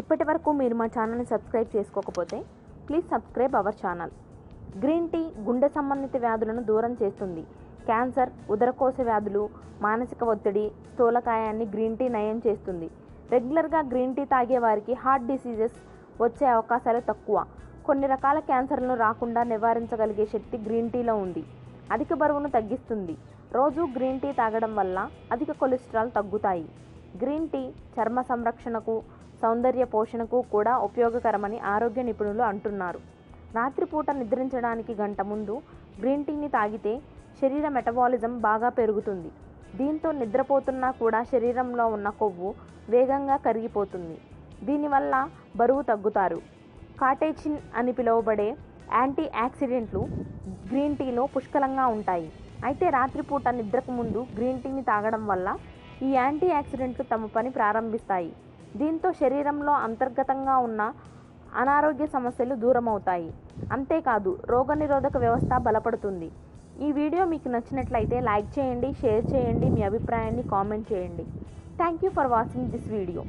ఇప్పటి వరకు మీరు మా ఛానల్ని సబ్స్క్రైబ్ చేసుకోకపోతే please subscribe our channel. Green tea గుండె సంబంధిత వ్యాధులను దూరం చేస్తుంది. క్యాన్సర్ ఉదరకోశ వ్యాధులు మానసిక ఒత్తిడి స్థూలకాయాన్ని గ్రీన్ టీ నయం చేస్తుంది. రెగ్యులర్గా గ్రీన్ టీ తాగే వారికి హార్ట్ డిసీజెస్ వచ్చే అవకాశాలు తక్కువ. కొన్ని రకాల క్యాన్సర్లను రాకుండా నివారించగలిగే శక్తి గ్రీన్ టీలో ఉంది. అధిక బరువును తగ్గిస్తుంది. రోజు గ్రీన్ టీ తాగడం వల్ల అధిక కొలెస్ట్రాల్ తగ్గుతాయి. గ్రీన్ టీ చర్మ సంరక్షణకు సౌందర్య పోషణకు కూడా ఉపయోగకరమని ఆరోగ్య నిపుణులు అంటున్నారు. రాత్రిపూట నిద్రించడానికి గంట ముందు గ్రీన్ టీని తాగితే శరీర మెటబాలిజం బాగా పెరుగుతుంది. దీంతో నిద్రపోతున్నా కూడా శరీరంలో ఉన్న కొవ్వు వేగంగా కరిగిపోతుంది. దీనివల్ల బరువు తగ్గుతారు. కాటేచిన్ అని పిలువబడే యాంటీ యాక్సిడెంట్లు గ్రీన్ టీలో పుష్కలంగా ఉంటాయి. అయితే రాత్రిపూట నిద్రకు ముందు గ్రీన్ టీని తాగడం వల్ల ఈ యాంటీ ఆక్సిడెంట్లు తమ పని ప్రారంభిస్తాయి. దీంతో శరీరంలో అంతర్గతంగా ఉన్న అనారోగ్య సమస్యలు దూరమవుతాయి. అంతేకాదు రోగనిరోధక వ్యవస్థ బలపడుతుంది. ఈ వీడియో మీకు నచ్చినట్లయితే లైక్ చేయండి షేర్ చేయండి మీ అభిప్రాయాన్ని కామెంట్ చేయండి. Thank you for watching this video